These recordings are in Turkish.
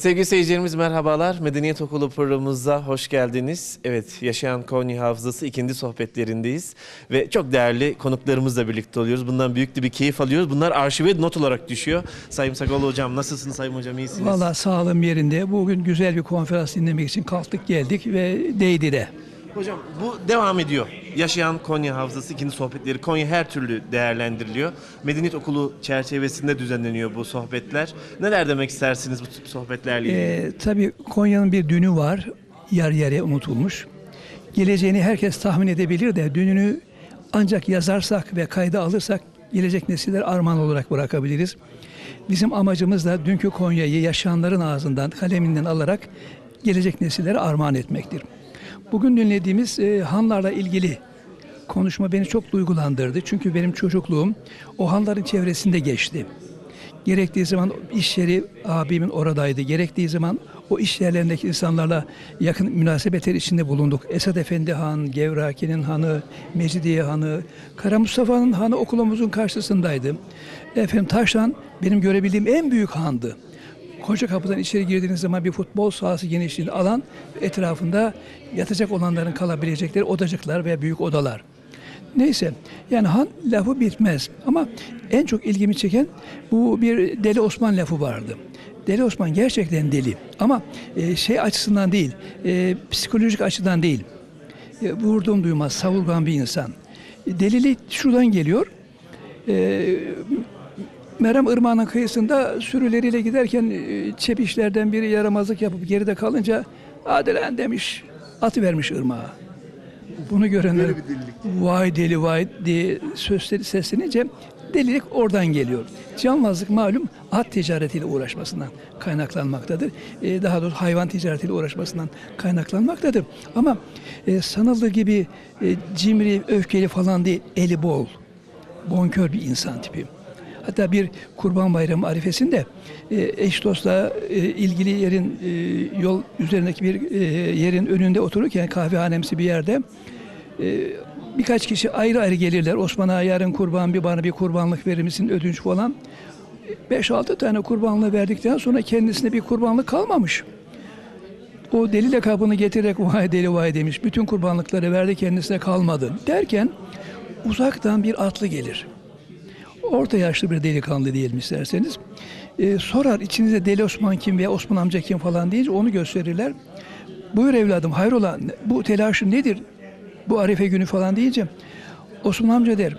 Sevgili seyircilerimiz merhabalar. Medeniyet Okulu programımıza hoş geldiniz. Evet, Yaşayan Konya Hafızası ikinci sohbetlerindeyiz. Ve çok değerli konuklarımızla birlikte oluyoruz. Bundan büyük bir keyif alıyoruz. Bunlar arşive not olarak düşüyor. Sayın Sakallı Hocam nasılsınız Sayın Hocam iyisiniz? Valla sağlığım yerinde. Bugün güzel bir konferans dinlemek için kalktık geldik ve değdi de. Hocam bu devam ediyor. Yaşayan Konya Hafızası ikinci sohbetleri. Konya her türlü değerlendiriliyor. Medeniyet Okulu çerçevesinde düzenleniyor bu sohbetler. Neler demek istersiniz bu tip sohbetlerle? Ee, tabii Konya'nın bir dünü var. Yarı yarıya unutulmuş. Geleceğini herkes tahmin edebilir de dününü ancak yazarsak ve kayda alırsak gelecek nesiller armağan olarak bırakabiliriz. Bizim amacımız da dünkü Konya'yı yaşayanların ağzından, kaleminden alarak gelecek nesillere armağan etmektir. Bugün dinlediğimiz e, hanlarla ilgili konuşma beni çok duygulandırdı. Çünkü benim çocukluğum o hanların çevresinde geçti. Gerektiği zaman iş yeri abimin oradaydı. Gerektiği zaman o iş yerlerindeki insanlarla yakın münasebetler içinde bulunduk. Esad Efendi Han, Gevraki'nin hanı, Mecidiye hanı, Kara Mustafa'nın hanı okulumuzun karşısındaydı. Efendim Taşan benim görebildiğim en büyük handı. Koca kapıdan içeri girdiğiniz zaman bir futbol sahası genişliğinde alan etrafında yatacak olanların kalabilecekleri odacıklar veya büyük odalar. Neyse yani han lafı bitmez ama en çok ilgimi çeken bu bir Deli Osman lafı vardı. Deli Osman gerçekten deli ama e, şey açısından değil, e, psikolojik açıdan değil. E, vurduğum duymaz, savurgan bir insan. Delilik şuradan geliyor. E, Meram Irmağı'nın kıyısında sürüleriyle giderken e, çepişlerden biri yaramazlık yapıp geride kalınca hadi lan demiş, atı vermiş ırmağa. Bunu görenler vay deli vay diye sözleri seslenince delilik oradan geliyor. Canmazlık malum at ticaretiyle uğraşmasından kaynaklanmaktadır. Ee, daha doğrusu hayvan ticaretiyle uğraşmasından kaynaklanmaktadır. Ama e, sanıldığı gibi e, cimri, öfkeli falan değil, eli bol, bonkör bir insan tipi. Hatta bir kurban bayramı arifesinde e, eş dostla e, ilgili yerin e, yol üzerindeki bir yerin önünde otururken kahvehanemsi bir yerde birkaç kişi ayrı ayrı gelirler. Osman'a yarın kurban bir bana bir kurbanlık verir misin ödünç falan. 5-6 tane kurbanlığı verdikten sonra kendisine bir kurbanlık kalmamış. O deli lakabını getirerek vay deli vay demiş. Bütün kurbanlıkları verdi kendisine kalmadı. Derken uzaktan bir atlı gelir orta yaşlı bir delikanlı diyelim isterseniz. Ee, sorar içinizde Deli Osman kim veya Osman amca kim falan deyince onu gösterirler. Buyur evladım hayrola bu telaşın nedir? Bu Arife günü falan deyince Osman amca der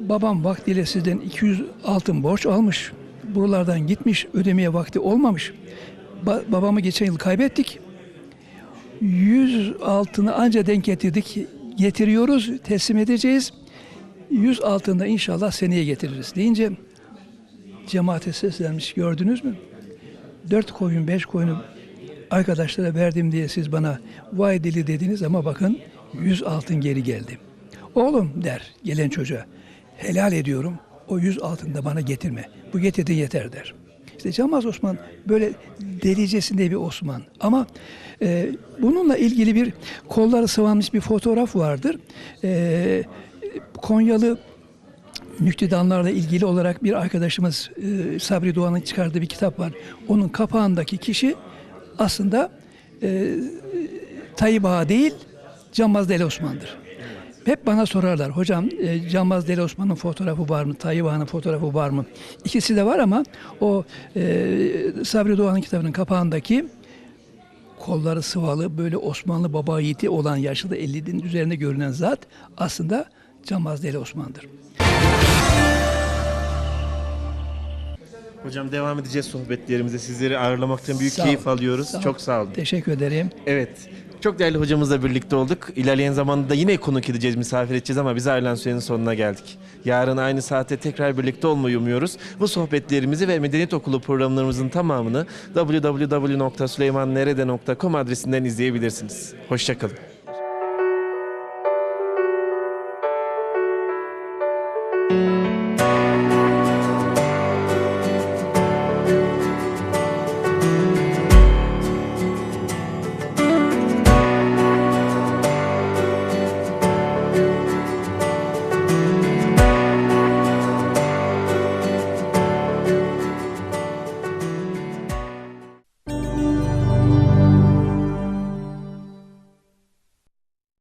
babam vaktiyle sizden 200 altın borç almış. Buralardan gitmiş ödemeye vakti olmamış. Ba- babamı geçen yıl kaybettik. 100 altını anca denk getirdik. Getiriyoruz, teslim edeceğiz. 100 altında inşallah seneye getiririz deyince cemaate seslenmiş gördünüz mü? Dört koyun beş koyunu arkadaşlara verdim diye siz bana vay deli dediniz ama bakın 100 altın geri geldi. Oğlum der gelen çocuğa helal ediyorum o 100 altını da bana getirme. Bu getirdi yeter der. İşte Camaz Osman böyle delicesinde bir Osman. Ama e, bununla ilgili bir kolları sıvanmış bir fotoğraf vardır. E, Konyalı nüktedanlarla ilgili olarak bir arkadaşımız e, Sabri Doğan'ın çıkardığı bir kitap var. Onun kapağındaki kişi aslında e, Tayyip Ağa değil, Canmaz Deli Osman'dır. Hep bana sorarlar, hocam e, Canmaz Deli Osman'ın fotoğrafı var mı, Tayyip Ağa'nın fotoğrafı var mı? İkisi de var ama o e, Sabri Doğan'ın kitabının kapağındaki kolları sıvalı böyle Osmanlı baba yiğiti olan yaşlı da 50'nin üzerinde görünen zat aslında Canmaz Deli Osman'dır. Hocam devam edeceğiz sohbetlerimize. Sizleri ağırlamaktan büyük Sağ keyif olun. alıyoruz. Sağ. Çok sağ olun. Teşekkür ederim. Evet. Çok değerli hocamızla birlikte olduk. İlerleyen zamanda yine konuk edeceğiz, misafir edeceğiz ama biz ayrılan sürenin sonuna geldik. Yarın aynı saatte tekrar birlikte olmayı umuyoruz. Bu sohbetlerimizi ve Medeniyet Okulu programlarımızın tamamını www.süleymannerede.com adresinden izleyebilirsiniz. Hoşçakalın.